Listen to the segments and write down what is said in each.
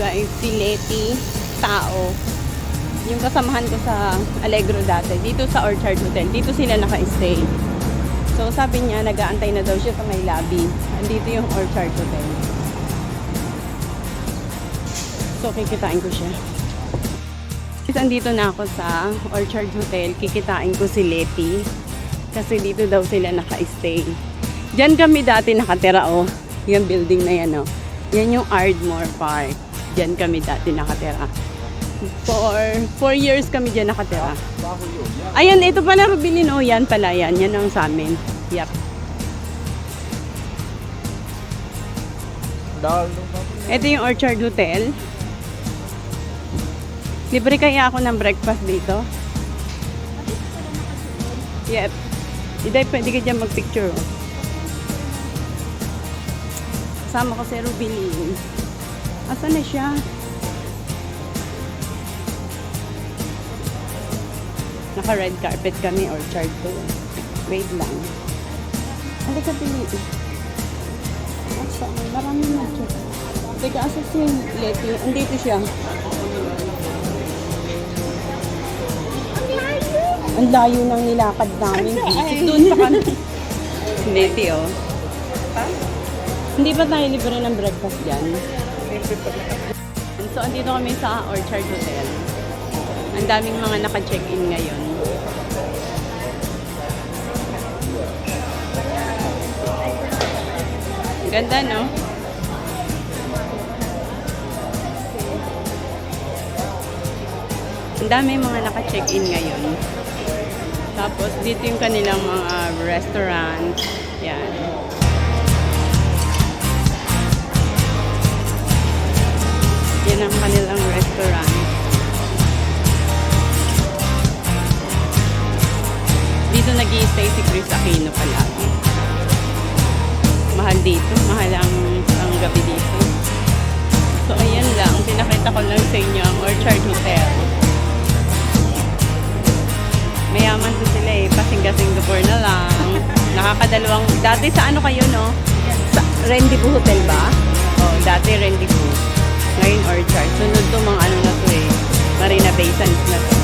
Guys, si Leti Tao. Yung kasamahan ko sa Allegro dati, dito sa Orchard Hotel. Dito sila naka-stay. So sabi niya, nag-aantay na daw siya sa may lobby. Andito yung Orchard Hotel. So kikitain ko siya. Guys, andito na ako sa Orchard Hotel. Kikitain ko si Leti. Kasi dito daw sila naka-stay. Diyan kami dati nakatira, oh. Yung building na yan, oh. Yan yung Ardmore Park. Diyan kami dati nakatira. For four years kami diyan nakatira. Ayan, ito pala Rubilin, oh. Yan pala, yan. Yan ang sa amin. Yep. Ito yung Orchard Hotel. Libre kaya ako ng breakfast dito? Yep. Iday, pwede ka dyan magpicture. oh. Kasama ko si Rubilin. Asan na siya? Naka-red carpet kami, Orchard to. Wait lang. Halika, pili. Asa, marami na siya. Teka, asa si Leti? Andito siya. Ang layo ng nilakad namin. Doon pa kami. Leti, oh. Hindi ba tayo libre ng breakfast dyan? So, andito kami sa Orchard Hotel. Ang daming mga naka-check-in ngayon. Ganda, no? Ang dami mga naka-check-in ngayon. Tapos, dito yung kanilang mga restaurant. Yan. Ang kanilang restaurant. Dito nag stay si Chris Aquino palagi. Mahal dito. Mahal ang, ang gabi dito. So, ayan lang. Pinakita ko lang sa inyo ang Orchard Hotel. Mayaman to sila eh. Pasingga-Singapore na lang. Nakakadalawang... Dati sa ano kayo, no? Sa Rendezvous Hotel ba? Oh, dati Rendezvous. Ngayon Orchard. Sunod to mga ano na to eh. Marina Bay Sands na to.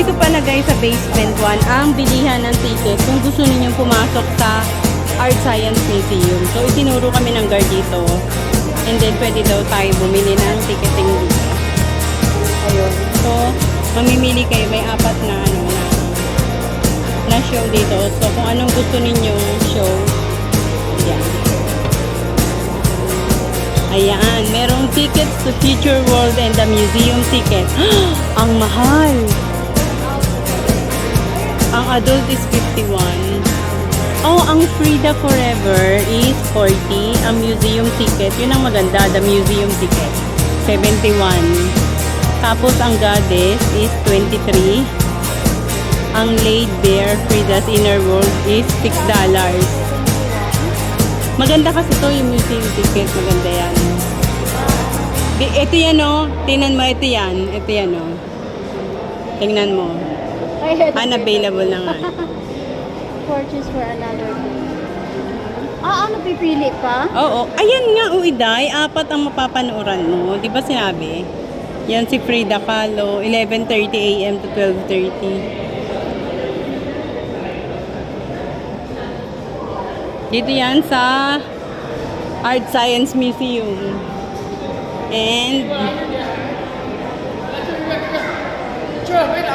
Dito pala guys sa basement 1 ang bilihan ng ticket kung gusto ninyong pumasok sa Art Science Museum. So itinuro kami ng guard dito and then pwede daw tayo bumili ng ticketing dito. Ayun. So mamimili kayo may apat na ano na na show dito. So kung anong gusto ninyong show, yan. Ayan, merong tickets to Future World and the museum ticket. Ang mahal! Ang adult is 51. Oh, ang Frida Forever is 40. Ang museum ticket, yun ang maganda, the museum ticket. 71. Tapos ang Goddess is 23. Ang Laid Bare Frida's Inner World is $6. Maganda kasi to yung museum ticket. Maganda yan. Ito yan oh. Tingnan mo, ito yan. Ito yan oh. Tingnan mo. Unavailable na nga. Purchase for another day. Ah, ano pipili pa? Oo. Ayan nga, Uiday. Apat ang mapapanooran mo. Di ba sinabi? Yan si Frida Kahlo. 11.30 a.m. to 12.30. Dito yan sa Art Science Museum. And... Sure, wait,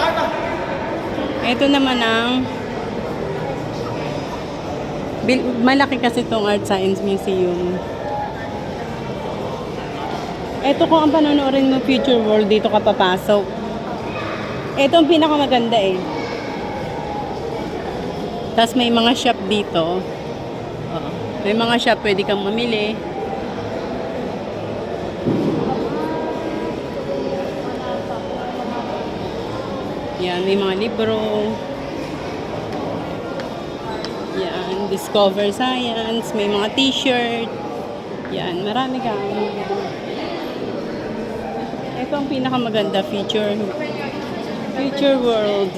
ito naman ang malaki kasi itong Art Science Museum. Ito kung ang panonoodin mo Future World, dito ka papasok. Ito ang pinakamaganda eh. Tapos may mga shop dito. May mga shop pwede kang mamili. Yan, may mga libro. Yan, Discover Science. May mga t-shirt. Yan, marami ka. Ito ang pinakamaganda feature. Future World.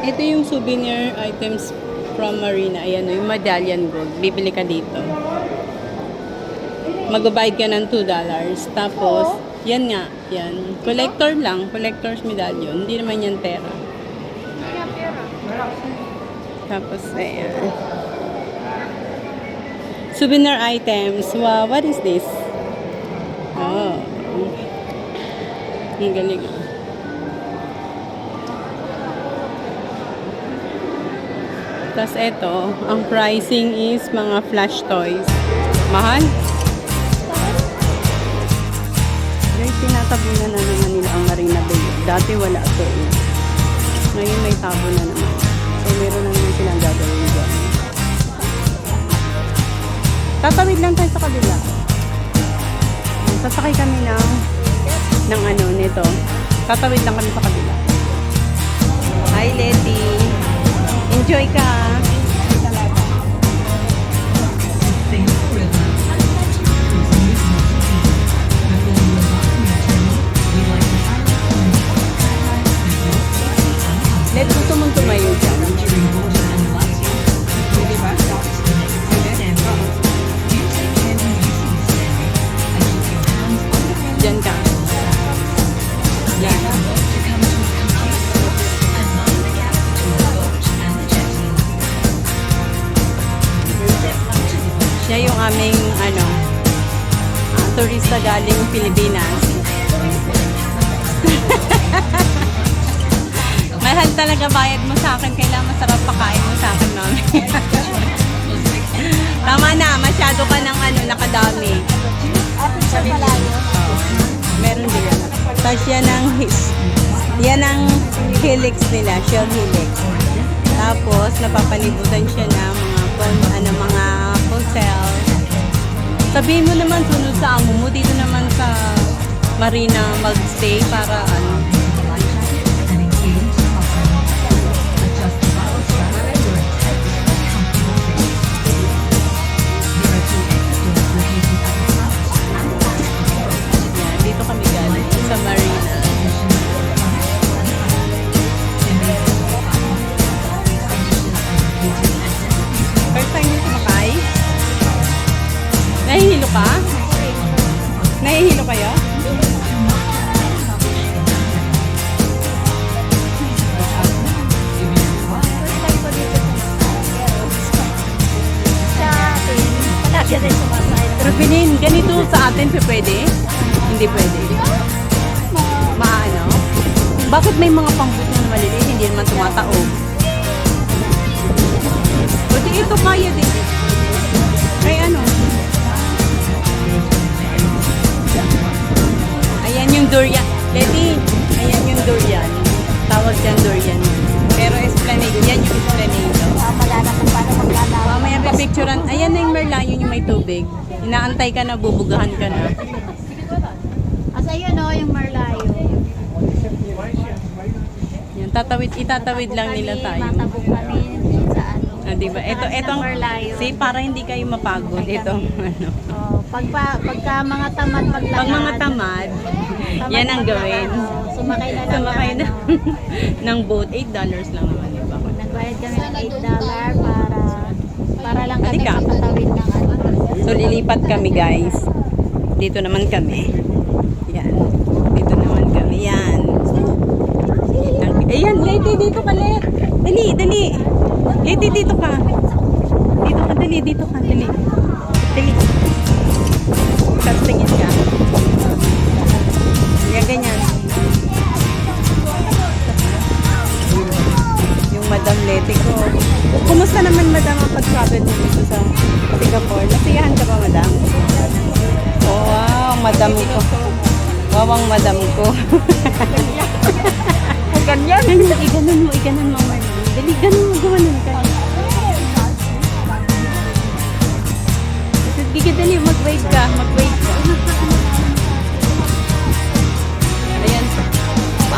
Ito yung souvenir items from Marina. Ayan, yung medallion gold. Bibili ka dito. Magbabayad ka ng $2. Tapos, yan nga, yan. Collector lang. Collector's medallion. Hindi naman yan pera. Tapos, ayan. Souvenir items. Wow, what is this? Oh. Ang galing. ah. Tapos ito, ang pricing is mga flash toys. Mahal? Guys, tinatabunan na naman nila ang Marina Bay. Dati wala to eh. Ngayon may tabo na naman. So meron na naman silang gagawin dyan. Tatawid lang tayo sa kabila. Sasakay kami ng ng ano nito. Tatawid lang kami sa kabila. Hi, Letty. Enjoy ka. Tumayo dyan. Diyan ka. Yan. Siya yung aming ano, ah, turista galing Pilipinas. Talaga bayad mo sa akin. Kailangan masarap pakain mo sa akin, mami. Tama na, masyado ka ng ano, nakadami. Sa malayo. Meron din yan. Tapos yan ang, his- yan ang helix nila, shell helix. Tapos, napapalibutan siya ng mga, pon- ano, mga hotel. Sabihin mo naman, sunod sa amo mo, dito naman sa Marina magstay para ano, Ka? Nahihilo kayo? Pero pinin, ganito sa atin pa pwede? Hindi pwede. Maano? Bakit may mga pambut na maliliit, hindi naman tumataog? Di ito kaya din. Durian. Letty, ayan yung durian. Tawag dyan durian. Pero esplanade, yan yung esplanade. Wala na kung paano maglalawa. Mamaya pipicturean. Ayan na yung merlion yung may tubig. Inaantay ka na, bubugahan ka na. Asa yun o, yung Marlayo. Yan, tatawid, itatawid lang nila tayo. Matabog kami sa ano. Ah, diba? Ito, Taas ng etong, Marlayo. see, para hindi kayo mapagod. Ito, ano. Oh, pag pa, pagka mga tamad maglakad. Pag mga tamad, tamad yan ang gawin. sumakay na lang Sumakay na ng boat. 8 dollars lang naman, diba? Nagbayad kami ng 8 dollar para para lang kami Halika. ng ano. So, lilipat kami, guys. Dito naman kami. Yan. Dito naman kami. Yan. Ayan, Lady, dito ka, Let. Dali, dali. Lady, dito ka. Dito ka, dali, dito ka, dali. Dali. Tapos tingin ka. Yan, ganyan. Yung Madam Leti ko. Kumusta naman, Madam, ang pag-travel mo dito sa Singapore? Nasiyahan ka ba, Madam? Oh, wow, Madam ko. Wow, ang Madam ko. Ganyan. Iganon mo, iganon mo. Dali, ganon mo, gumanon ka. Sige, dali, mag-wave ka, mag-wave ka.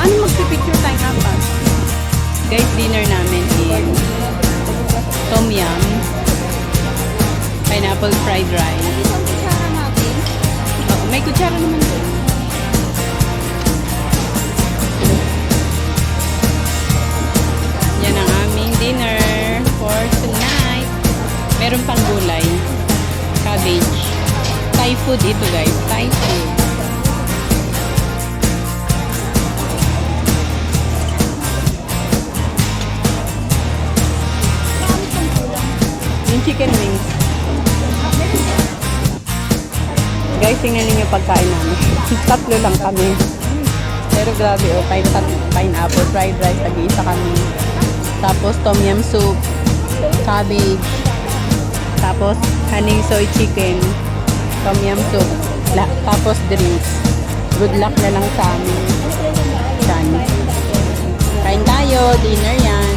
Paano magpipicture tayo apat? Guys, dinner namin is tom yum, pineapple fried rice. Isang kutsara natin. Oh, may kutsara naman doon. Yan ang aming dinner for tonight. Meron pang gulay. Cabbage. Thai food ito guys. Thai food. Tingnan ninyo pagkain namin. Tatlo lang kami. Pero grabe oh, pine, pineapple fried rice, tag-iisa kami. Tapos tom yum soup, cabbage, tapos honey soy chicken, tom yum soup, la, tapos drinks. Good luck na lang sa amin. Yan. Kain tayo, dinner yan.